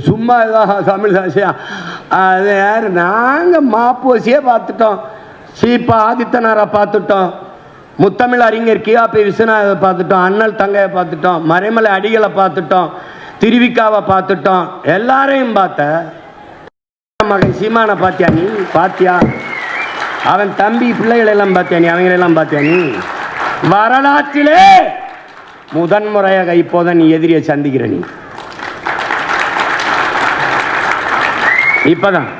சும்மா இதாக தமிழ் தாசியா அது யார்? நாங்கள் மாப்போசியே பார்த்துட்டோம். சீப்பா ஆதித்தனாரை பார்த்துட்டோம். முத்தமிழ் அறிஞர் கியாபி விஸ்வநாதை பார்த்துட்டோம். அண்ணல் தங்கையை பார்த்துட்டோம். மறைமலை அடிகளை பார்த்துட்டோம். திருவிக்காவை பார்த்துட்டோம். எல்லாரையும் பார்த்த. மகன் சீமானை பார்த்தியா நீ? பார்த்தியா? அவன் தம்பி பிள்ளைகளெல்லாம் பார்த்தியா நீ? அவங்களெல்லாம் பார்த்தியா நீ? வரலாற்றிலே முதன்முறையாக இப்போதான் நீ எதிரியை சந்திக்கிற நீ. இப்பதான்.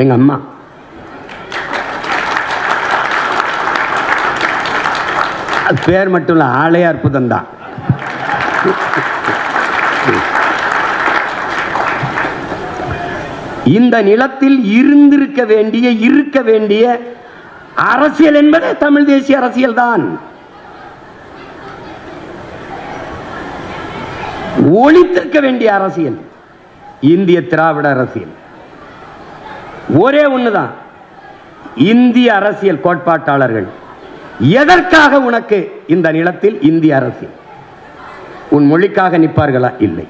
எங்க அம்மா? அது பேர் மட்டும் இல்லை ஆளே அற்புதம் தான் இந்த நிலத்தில் இருந்திருக்க வேண்டிய இருக்க வேண்டிய அரசியல் என்பது தமிழ் தேசிய அரசியல் தான். ஒழித்திருக்க வேண்டிய அரசியல். இந்திய திராவிட அரசியல். ஒரே ஒண்ணுதான். இந்திய அரசியல் கோட்பாட்டாளர்கள். எதற்காக உனக்கு இந்த நிலத்தில் இந்திய அரசியல்? உன் மொழிக்காக நிற்பார்களா? இல்லை.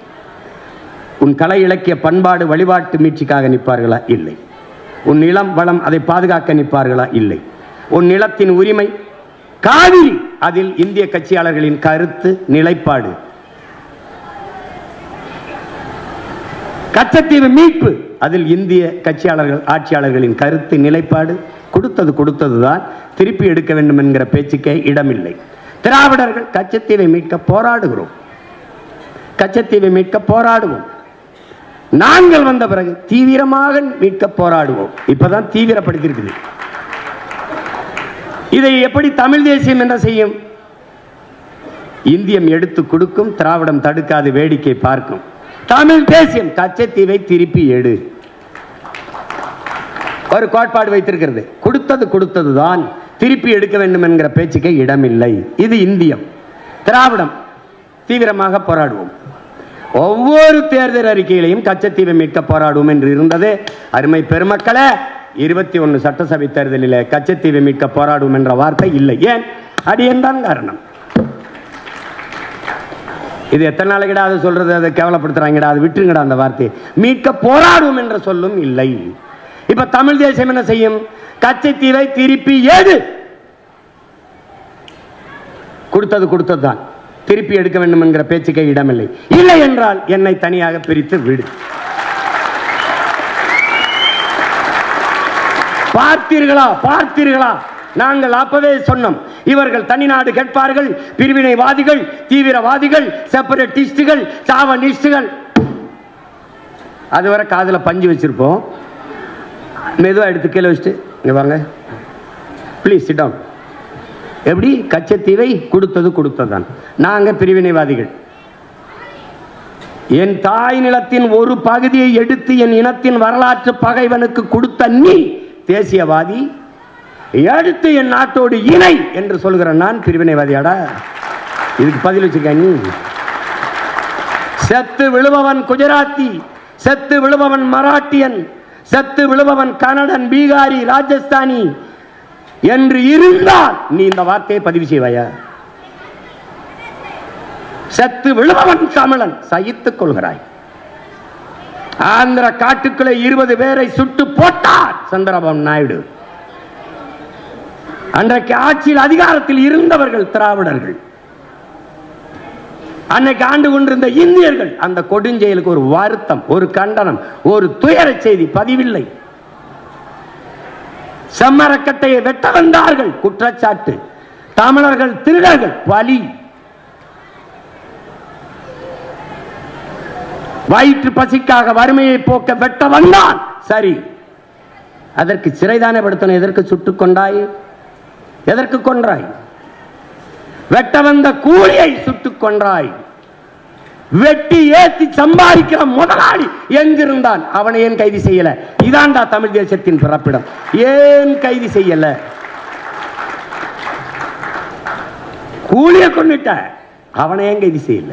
உன் கலை இலக்கிய பண்பாடு வழிபாட்டு மீட்சிக்காக நிற்பார்களா? இல்லை. உன் நிலம் வளம் அதை பாதுகாக்க நிற்பார்களா? இல்லை. உன் நிலத்தின் உரிமை காவிரி. அதில் இந்திய கட்சியாளர்களின் கருத்து நிலைப்பாடு. கச்சத்தீவு மீட்பு. அதில் இந்திய கட்சியாளர்கள் ஆட்சியாளர்களின் கருத்து நிலைப்பாடு. கொடுத்தது கொடுத்ததுதான் திருப்பி எடுக்க வேண்டும் என்கிற பேச்சுக்கே இடமில்லை. திராவிடர்கள் கச்சத்தீவை மீட்க போராடுகிறோம். கச்சத்தீவை மீட்க போராடுவோம். நாங்கள் வந்த பிறகு தீவிரமாக மீட்க போராடுவோம். இப்பதான் தீவிரப்படுத்தியிருக்குது இதை எப்படி தமிழ் தேசியம் என்ன செய்யும்? இந்தியம் எடுத்து கொடுக்கும் திராவிடம் தடுக்காது வேடிக்கை பார்க்கும். தமிழ் தேசியம் கச்சத்தீவை திருப்பி எடு. ஒரு கோட்பாடு வைத்திருக்கிறது. கொடுத்தது கொடுத்தது தான் திருப்பி எடுக்க வேண்டும் என்கிற பேச்சுக்கே இடமில்லை. இது இந்தியம். திராவிடம் தீவிரமாக போராடுவோம். ஒவ்வொரு தேர்தல் அறிக்கையிலையும் கச்சத்தீவை மீட்க போராடுவோம் என்று இருந்தது. அருமை பெருமக்களே இருபத்தி ஒன்று சட்டசபை தேர்தலில் கச்சத்தீவை மீட்க போராடும் என்ற வார்த்தை இல்லை. ஏன்? அது தான் காரணம். இது எத்தனை நாளைக்கிடா அது சொல்றது? அதை கேவலப்படுத்துறாங்கடா அது விட்டுருங்கடா அந்த வார்த்தை. மீட்க போராடுவோம் என்ற சொல்லும் இல்லை. இப்ப தமிழ் தேசம் என்ன செய்யும்? கச்சத்தீவை திருப்பி ஏது? கொடுத்தது கொடுத்தது தான் திருப்பி எடுக்க வேண்டும் என்கிற பேச்சுக்கே இடமில்லை. இல்லை என்றால் என்னை தனியாக பிரித்து விடு. பார்த்தீர்களா? பார்த்தீர்களா? நாங்கள் அப்பவே சொன்னோம். இவர்கள் தனிநாடு கேட்பார்கள் பிரிவினைவாதிகள் தீவிரவாதிகள் செப்பரேட்டிஸ்டுகள் சாவனிஸ்டுகள். அதுவரை காதில் பஞ்சு வச்சிருப்போம். மெதுவாக எடுத்து கீழே வச்சுட்டு இங்கே வாங்க ப்ளீஸ் சிட் டவுன் எப்படி? கச்சத்தீவை கொடுத்தது கொடுத்ததுதான். நாங்கள் பிரிவினைவாதிகள். என் தாய் நிலத்தின் ஒரு பகுதியை எடுத்து என் இனத்தின் வரலாற்று பகைவனுக்கு கொடுத்த நீ தேசியவாதி எடுத்து என் நாட்டோடு இணை என்று சொல்கிற நான் பிரிவினைவாதியாடா. இதுக்கு பதில் வச்சிருக்க நீ. செத்து விழுபவன் குஜராத்தி செத்து விழுபவன் மராட்டியன் செத்து விழுபவன் கன்னடன் பீகாரி ராஜஸ்தானி என்று இருந்தால் நீ இந்த வார்த்தையை பதிவு செய்வாயா? செத்து விழுபவன் தமிழன் சகித்துக் கொள்கிறாய். ஆந்திர காட்டுக்குள்ளே இருபது பேரை சுட்டு போட்டார் சந்திரபாபு நாயுடு. அன்றைக்கு ஆட்சியில் அதிகாரத்தில் இருந்தவர்கள் திராவிடர்கள். அன்னைக்கு ஆண்டு கொண்டிருந்த இந்தியர்கள் அந்த கொடுஞ்செயலுக்கு ஒரு வருத்தம் ஒரு கண்டனம் ஒரு துயர செய்தி பதிவில்லை. செம்மரக்கட்டையை வெட்ட வந்தார்கள். குற்றச்சாட்டு. தமிழர்கள் திருடர்கள். பலி வயிற்று பசிக்காக வறுமையை போக்க வெட்ட வந்தான். சரி. அதற்கு சிறைதானே படுத்தணும். எதற்கு சுட்டுக் கொண்டாய்? எதற்கு கொன்றாய்? வெட்ட வந்த கூலியை சுட்டுக் கொன்றாய். வெட்டி ஏத்தி சம்பாதிக்கிற முதலாளி எங்கிருந்தான்? அவனை ஏன் கைது செய்யல? இதான்டா தமிழ் தேசத்தின் பிறப்பிடம். ஏன் கைது செய்யல? கூலிய கொண்டுட்ட அவனை ஏன் கைது செய்யல?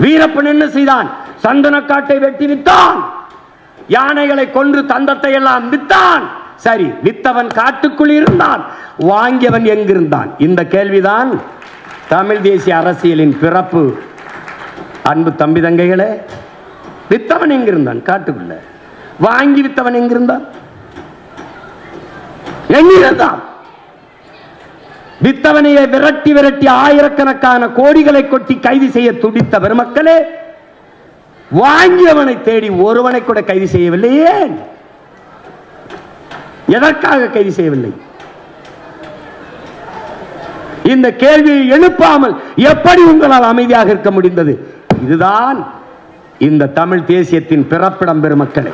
வீரப்பன் என்ன செய்தான்? சந்தனக்காட்டை வெட்டி வித்தான் யானைகளை கொன்று தந்தத்தை எல்லாம் வித்தான் சரி வித்தவன் காட்டுக்குள் இருந்தான். வாங்கியவன் எங்கிருந்தான்? இந்த கேள்விதான் தமிழ் தேசிய அரசியலின் பிறப்பு. அன்பு தம்பி தங்கைகளே வித்தவன் எங்கிருந்தான்? காட்டுக்குள்ள. வாங்கி வித்தவன் எங்கிருந்தான்? எங்கிருந்தான்? வித்தவனையை விரட்டி விரட்டி ஆயிரக்கணக்கான கோடிகளை கொட்டி கைது செய்ய துடித்த பெருமக்களே வாங்கியவனை தேடி ஒருவனை கூட கைது செய்யவில்லை ஏன் எதற்காக கைது செய்யவில்லை? இந்த கேள்வியை எழுப்பாமல் எப்படி உங்களால் அமைதியாக இருக்க முடிந்தது? இதுதான் இந்த தமிழ் தேசியத்தின் பிறப்பிடம் பெருமக்களை